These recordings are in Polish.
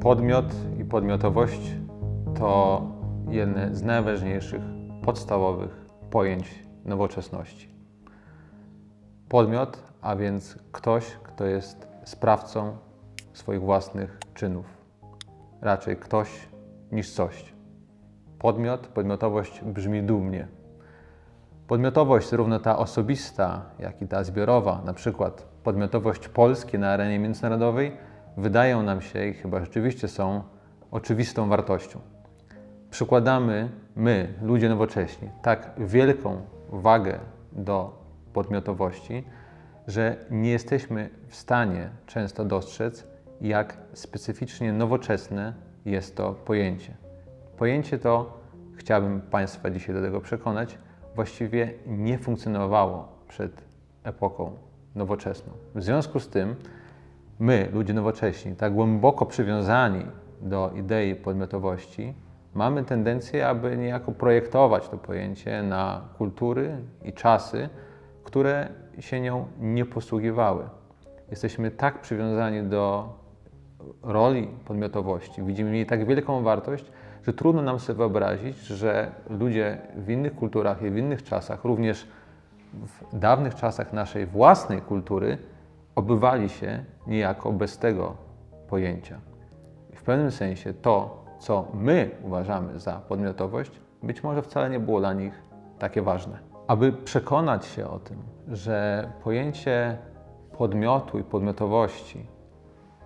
Podmiot i podmiotowość to jedne z najważniejszych, podstawowych pojęć nowoczesności. Podmiot, a więc ktoś, kto jest sprawcą swoich własnych czynów. Raczej ktoś niż coś. Podmiot, podmiotowość brzmi dumnie. Podmiotowość, zarówno ta osobista, jak i ta zbiorowa, na przykład podmiotowość Polski na arenie międzynarodowej, wydają nam się i chyba rzeczywiście są oczywistą wartością. Przykładamy my, ludzie nowocześni, tak wielką wagę do podmiotowości, że nie jesteśmy w stanie często dostrzec, jak specyficznie nowoczesne jest to pojęcie. Pojęcie to, chciałbym Państwa dzisiaj do tego przekonać, właściwie nie funkcjonowało przed epoką nowoczesną. W związku z tym, my, ludzie nowocześni, tak głęboko przywiązani do idei podmiotowości, mamy tendencję, aby niejako projektować to pojęcie na kultury i czasy, które się nią nie posługiwały. Jesteśmy tak przywiązani do roli podmiotowości, widzimy niej tak wielką wartość, że trudno nam sobie wyobrazić, że ludzie w innych kulturach i w innych czasach, również w dawnych czasach naszej własnej kultury, obywali się niejako bez tego pojęcia. W pewnym sensie to, co my uważamy za podmiotowość, być może wcale nie było dla nich takie ważne. Aby przekonać się o tym, że pojęcie podmiotu i podmiotowości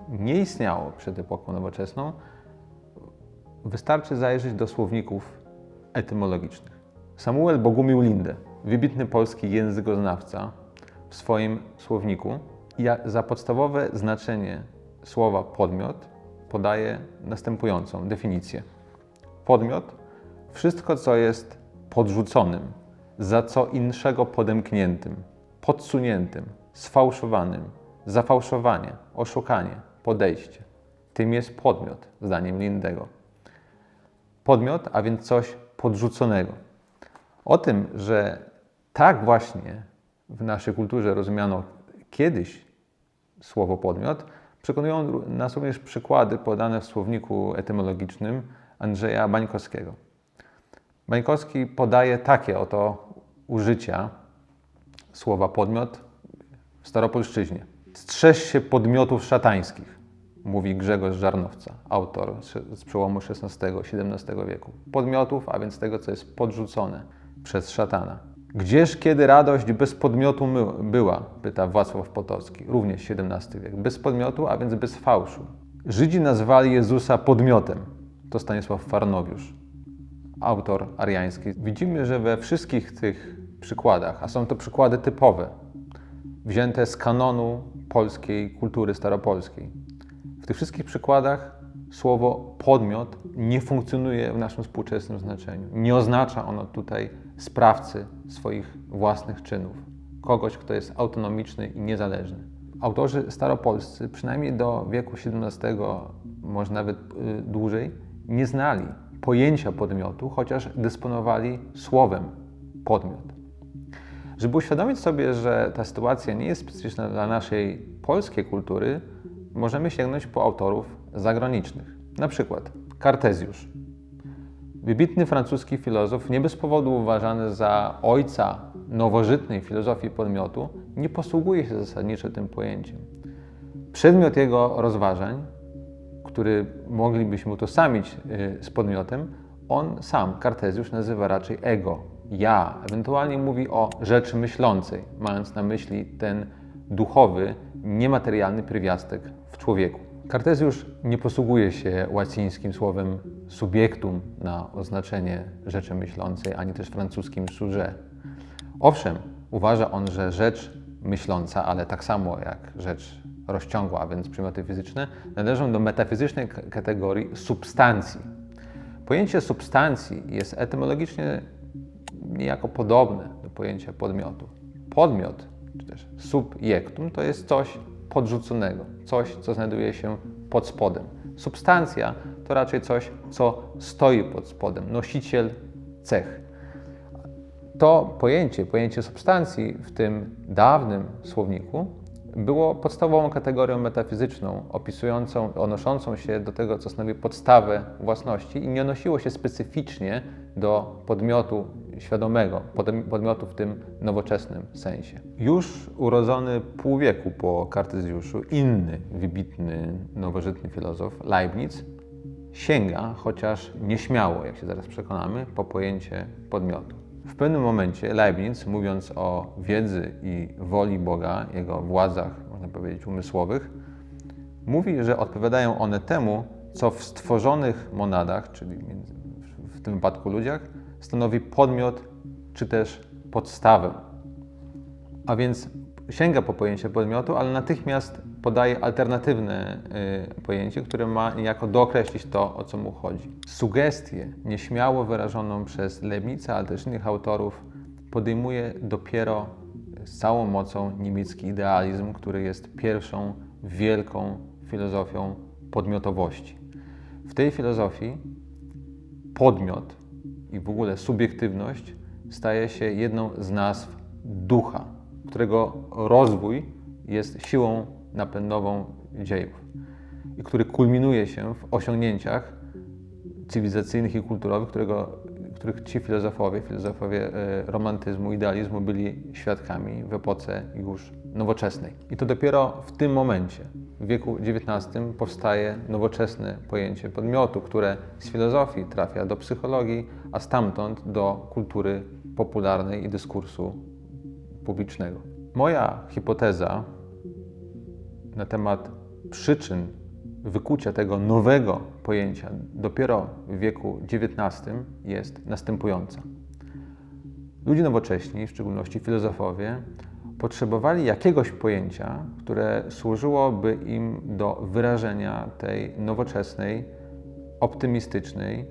nie istniało przed epoką nowoczesną, wystarczy zajrzeć do słowników etymologicznych. Samuel Bogumił Linde, wybitny polski językoznawca, w swoim słowniku ja- za podstawowe znaczenie słowa podmiot podaje następującą definicję. Podmiot wszystko, co jest podrzuconym, za co inszego podemkniętym, podsuniętym, sfałszowanym, zafałszowanie, oszukanie, podejście. Tym jest podmiot, zdaniem Lindego. Podmiot, a więc coś podrzuconego. O tym, że tak właśnie w naszej kulturze rozumiano kiedyś słowo podmiot, przekonują nas również przykłady podane w słowniku etymologicznym Andrzeja Bańkowskiego. Bańkowski podaje takie oto użycia słowa podmiot w staropolszczyźnie. Strzeż się podmiotów szatańskich, mówi Grzegorz Żarnowca, autor z przełomu XVI-XVII wieku. Podmiotów, a więc tego, co jest podrzucone przez szatana. Gdzież kiedy radość bez podmiotu była? Pyta Wacław Potocki, również XVII wiek. Bez podmiotu, a więc bez fałszu. Żydzi nazwali Jezusa podmiotem. To Stanisław Farnowiusz autor ariański. Widzimy, że we wszystkich tych przykładach, a są to przykłady typowe, wzięte z kanonu polskiej kultury staropolskiej, w tych wszystkich przykładach słowo podmiot nie funkcjonuje w naszym współczesnym znaczeniu. Nie oznacza ono tutaj sprawcy swoich własnych czynów, kogoś, kto jest autonomiczny i niezależny. Autorzy staropolscy, przynajmniej do wieku XVII, może nawet y, dłużej, nie znali pojęcia podmiotu, chociaż dysponowali słowem podmiot. Żeby uświadomić sobie, że ta sytuacja nie jest specyficzna dla naszej polskiej kultury, możemy sięgnąć po autorów zagranicznych. Na przykład Kartezjusz. Wybitny francuski filozof, nie bez powodu uważany za ojca nowożytnej filozofii podmiotu, nie posługuje się zasadniczo tym pojęciem. Przedmiot jego rozważań, który moglibyśmy utożsamić y, z podmiotem, on sam, Kartezjusz, nazywa raczej ego, ja. Ewentualnie mówi o rzeczy myślącej, mając na myśli ten duchowy, niematerialny pierwiastek w człowieku. Kartezjusz nie posługuje się łacińskim słowem subiectum na oznaczenie rzeczy myślącej, ani też francuskim sujet. Owszem, uważa on, że rzecz myśląca, ale tak samo jak rzecz rozciągła, a więc przymioty fizyczne, należą do metafizycznej kategorii substancji. Pojęcie substancji jest etymologicznie niejako podobne do pojęcia podmiotu. Podmiot, czy też subjektum, to jest coś podrzuconego, coś, co znajduje się pod spodem. Substancja to raczej coś, co stoi pod spodem, nosiciel cech. To pojęcie, pojęcie substancji w tym dawnym słowniku było podstawową kategorią metafizyczną, opisującą, odnoszącą się do tego, co stanowi podstawę własności i nie odnosiło się specyficznie do podmiotu świadomego, podm- podmiotu w tym nowoczesnym sensie. Już urodzony pół wieku po Kartezjuszu, inny wybitny, nowożytny filozof, Leibniz, sięga, chociaż nieśmiało, jak się zaraz przekonamy, po pojęcie podmiotu. W pewnym momencie Leibniz, mówiąc o wiedzy i woli Boga, jego władzach, można powiedzieć, umysłowych, mówi, że odpowiadają one temu, co w stworzonych monadach, czyli między- tym wypadku ludziach, stanowi podmiot czy też podstawę. A więc sięga po pojęcie podmiotu, ale natychmiast podaje alternatywne y, pojęcie, które ma niejako dookreślić to, o co mu chodzi. Sugestię nieśmiało wyrażoną przez Leibnica, ale też innych autorów, podejmuje dopiero z całą mocą niemiecki idealizm, który jest pierwszą wielką filozofią podmiotowości. W tej filozofii podmiot i w ogóle subiektywność staje się jedną z nazw ducha, którego rozwój jest siłą napędową dziejów i który kulminuje się w osiągnięciach cywilizacyjnych i kulturowych, którego, których ci filozofowie, filozofowie e, romantyzmu, idealizmu byli świadkami w epoce już nowoczesnej. I to dopiero w tym momencie, w wieku XIX, powstaje nowoczesne pojęcie podmiotu, które z filozofii trafia do psychologii, a stamtąd do kultury popularnej i dyskursu publicznego. Moja hipoteza na temat przyczyn wykucia tego nowego pojęcia dopiero w wieku XIX jest następująca. Ludzie nowocześni, w szczególności filozofowie, potrzebowali jakiegoś pojęcia, które służyłoby im do wyrażenia tej nowoczesnej, optymistycznej,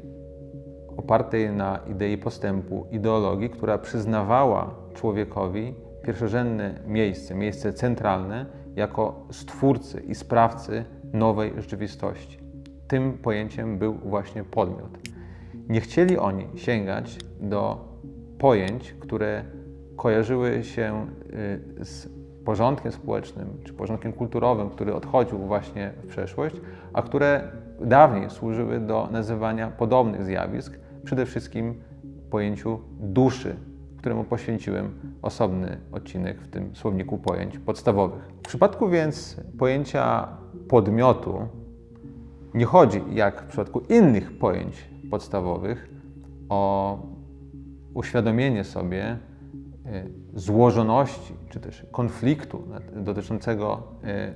opartej na idei postępu ideologii, która przyznawała człowiekowi pierwszorzędne miejsce, miejsce centralne jako stwórcy i sprawcy nowej rzeczywistości. Tym pojęciem był właśnie podmiot. Nie chcieli oni sięgać do pojęć, które kojarzyły się y, z porządkiem społecznym czy porządkiem kulturowym, który odchodził właśnie w przeszłość, a które dawniej służyły do nazywania podobnych zjawisk, przede wszystkim pojęciu duszy, któremu poświęciłem osobny odcinek w tym słowniku pojęć podstawowych. W przypadku więc pojęcia podmiotu nie chodzi, jak w przypadku innych pojęć podstawowych, o uświadomienie sobie e, złożoności czy też konfliktu dotyczącego e,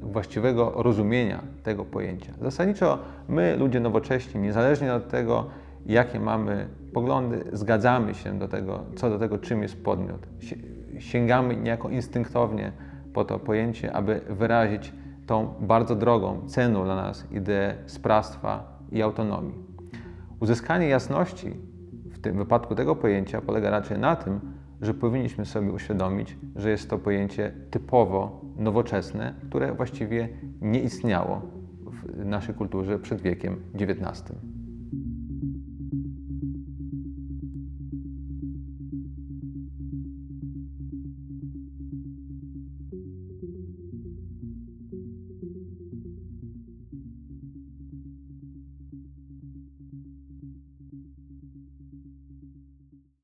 właściwego rozumienia tego pojęcia. Zasadniczo my, ludzie nowocześni, niezależnie od tego, jakie mamy poglądy, zgadzamy się do tego, co do tego, czym jest podmiot. Sięgamy niejako instynktownie po to pojęcie, aby wyrazić tą bardzo drogą, cenną dla nas ideę sprawstwa i autonomii. Uzyskanie jasności w tym wypadku tego pojęcia polega raczej na tym, że powinniśmy sobie uświadomić, że jest to pojęcie typowo nowoczesne, które właściwie nie istniało w naszej kulturze przed wiekiem XIX.